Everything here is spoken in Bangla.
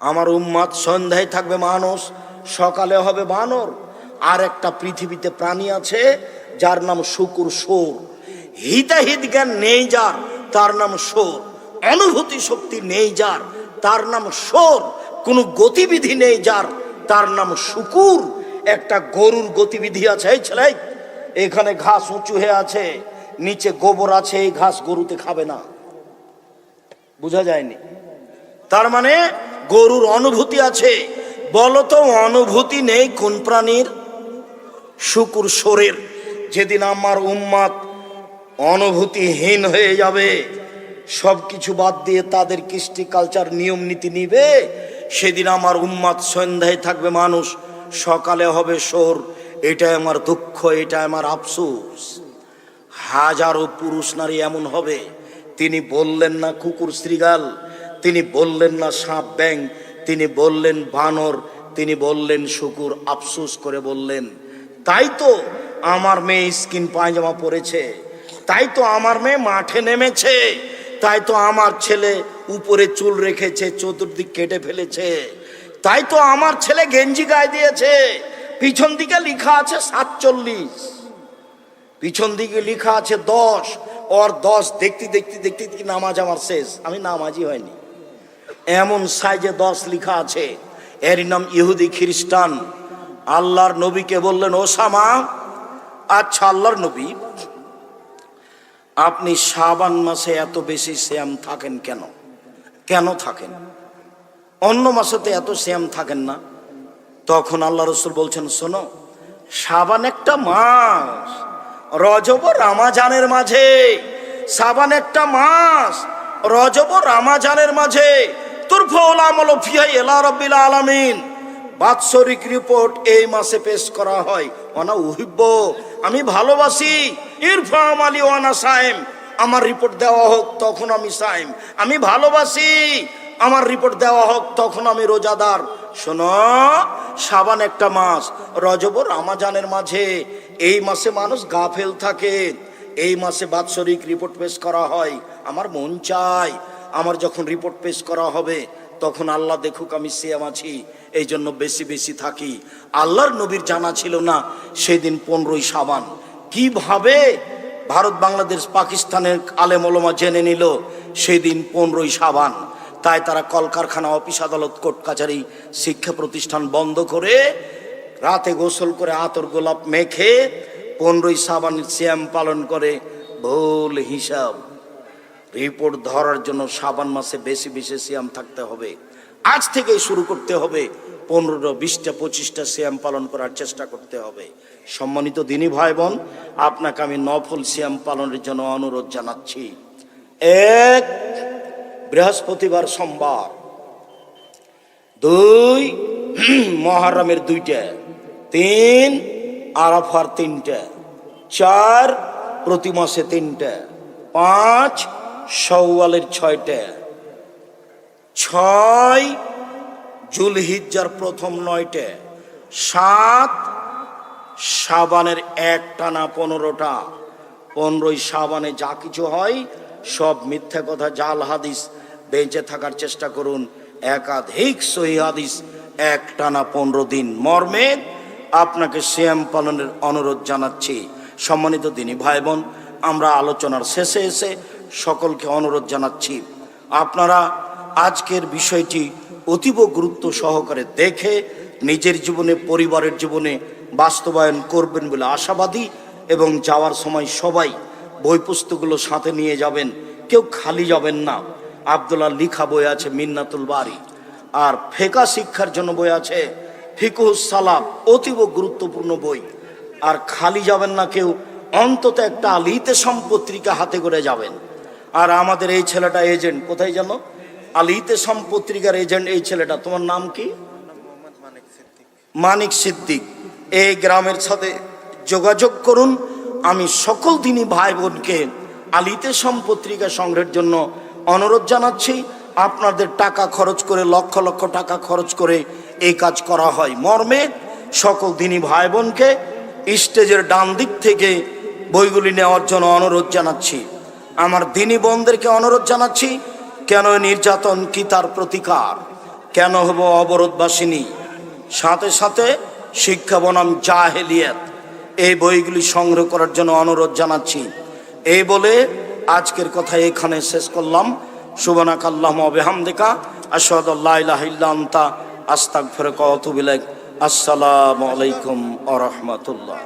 আমার উম্মাদ সন্ধ্যায় থাকবে মানুষ সকালে হবে বানর। আর একটা পৃথিবীতে প্রাণী আছে, যার নাম শুকুর সোর হিতাহিত জ্ঞান নেই যার, তার নাম সোর অনুভূতি শক্তি নেই যার, তার নাম সোর কোনো গতিবিধি নেই যার, তার নাম শুকুর। একটা গরুর গতিবিধি আছে, এই ছেলে, এখানে ঘাস উঁচু হয়ে আছে, নিচে গোবর আছে, এই ঘাস গরুতে খাবে না। বোঝা যায়নি? তার মানে গরুর অনুভূতি আছে। বলতো অনুভূতি নেই কোন প্রাণীর? শুকুর সোরের যেদিন আমার উম্মাদ অনুভূতিহীন হয়ে যাবে সব কিছু বাদ দিয়ে তাদের কৃষ্টি কালচার নিয়ম নীতি নিবে, সেদিন আমার উম্মাদ সন্ধ্যায় থাকবে মানুষ, সকালে হবে সোর এটাই আমার দুঃখ এটা আমার আফসোস। হাজারো পুরুষ নারী এমন হবে, তিনি বললেন না কুকুর শ্রীগাল তিনি বললেন না সাপ ব্যাং, তিনি বললেন বানর, তিনি বললেন শুকুর, আফসোস করে বললেন, তাই তো আমার মেয়ে স্কিন পায়জামা পরেছে, তাই তো আমার মেয়ে মাঠে নেমেছে, তাই তো আমার ছেলে উপরে চুল রেখেছে, চতুর্দিক কেটে ফেলেছে, তাই তো আমার ছেলে গেঞ্জি গায়ে দিয়েছে, পিছন দিকে লেখা আছে সাতচল্লিশ, পিছন দিকে লেখা আছে দশ, ওর দশ দেখতে দেখতে দেখতে নামাজ আমার শেষ, আমি নামাজই হয়নি। এমন সাইজে দশ লেখা আছে। এর নাম ইহুদি খ্রিস্টান। আল্লাহর নবীকে বললেন, ওসামা আচ্ছা আল্লাহর নবী, আপনি শাবান মাসে এত বেশি শ্যাম থাকেন কেন? কেন থাকেন? অন্য মাসে তো এত শ্যাম থাকেন না? তখন আল্লাহ রসুল বলছেন, শোনো সাবান একটা মাস, রজব রামাজানের মাঝে সাবান একটা মাস রজব রামাজানের মাঝে। আলামিন। বাৎসরিক রিপোর্ট এই মাসে পেশ করা হয়। অনা উহিব্য আমি ভালোবাসি। ইরফাম আলী ওয়ানা সাইম, আমার রিপোর্ট দেওয়া হোক তখন আমি সাইম। আমি ভালোবাসি, আমার রিপোর্ট দেওয়া হোক তখন আমি রোজাদার। শোনো, সাবান একটা মাস, রজব রামাজানের মাঝে। এই মাসে মানুষ গাফেল থাকে। এই মাসে বাৎসরিক রিপোর্ট পেশ করা হয়। আমার মন চাই আমার যখন রিপোর্ট পেশ করা হবে, তখন আল্লাহ দেখুক আমি সিয়াম আছি, এই জন্য বেশি বেশি থাকি। আল্লাহর নবীর জানা ছিল না, সেদিন পনেরোই সাবান। কীভাবে ভারত, বাংলাদেশ, পাকিস্তানের আলেম ওলমা জেনে নিল, সেদিন পনেরোই সাবান। তাই তারা কলকারখানা, অফিস আদালত, কোর্ট কাছারি শিক্ষা প্রতিষ্ঠান বন্ধ করে রাতে গোসল করে আতর গোলাপ মেখে পনেরোই সাবান শ্যাম পালন করে। ভুল হিসাব। রিপোর্ট ধরার জন্য সাবান মাসে বেশি বেশি শ্যাম থাকতে হবে। আজ থেকেই শুরু করতে হবে। পনেরো বিশটা, পঁচিশটা শ্যাম পালন করার চেষ্টা করতে হবে। সম্মানিত দিনী ভাই বোন আপনাকে আমি নফল শ্যাম পালনের জন্য অনুরোধ জানাচ্ছি। এক, বৃহস্পতিবার সোমবার। দুই, মহারামের দুইটা। তিন, আরাফার তিনটা। চার, প্রতি মাসে তিনটা। পাঁচ সওয়ালের ছয়টা। ছয় জুলহিজ্জার প্রথম নয়টা। সাত সাবানের এক টানা পনেরোটা। পনেরোই সাবানে যা কিছু হয়, সব মিথ্যা কথা, জাল হাদিস বেঁচে থাকার চেষ্টা করুন। একাধিক সহি হাদিস এক টানা পনেরো দিন মর্মে। আপনাকে শ্যাম পালনের অনুরোধ জানাচ্ছি। সম্মানিত দিনী ভাই বোন, আমরা আলোচনার শেষে এসে সকলকে অনুরোধ জানাচ্ছি, আপনারা আজকের বিষয়টি অতীব গুরুত্ব সহকারে দেখে নিজের জীবনে, পরিবারের জীবনে বাস্তবায়ন করবেন বলে আশাবাদী এবং যাওয়ার সময় সবাই বই পুস্তকগুলো সাথে নিয়ে যাবেন, কেউ খালি যাবেন না। আবদুল্লাহ লিখা বই আছে মিন্নাতুল বাড়ি আর ফেকা শিক্ষার জন্য বই আছে ফিকুহুস সালাম অতীব গুরুত্বপূর্ণ বই। আর খালি যাবেন না কেউ, অন্তত একটা আলিতে সম্পত্রিকা হাতে করে যাবেন। আর আমাদের এই ছেলেটা এজেন্ট। কোথায় জানো? আলিতে সম্পত্রিকার এজেন্ট এই ছেলেটা। তোমার নাম কি? মানিক সিদ্দিক। এই গ্রামের সাথে যোগাযোগ করুন। আমি সকল দিনই ভাই বোনকে আলিতে সম্পত্রিকা সংগ্রহের জন্য অনুরোধ জানাচ্ছি। আপনাদের টাকা খরচ করে, লক্ষ লক্ষ টাকা খরচ করে এই কাজ করা হয়। মর্মে সকল দিনই ভাই বোনকে স্টেজের ডান দিক থেকে বইগুলি নেওয়ার জন্য অনুরোধ জানাচ্ছি। আমার দিনী বোনদেরকে অনুরোধ জানাচ্ছি, কেন নির্যাতন কি তার প্রতিকার? কেন হব অবরোধবাসিনী? সাথে সাথে শিক্ষা বনাম জাহেলিয়াত। এই বইগুলি সংগ্রহ করার জন্য অনুরোধ জানাচ্ছি। এই বলে আজকের কথা এখানে শেষ করলাম। সুবনাক আল্লাহ বেহামদিকা আসাদুল্লাহ আস্তাক ফেরক অতুবিলেক আসসালামু আলাইকুম আ রহমতুল্লাহ।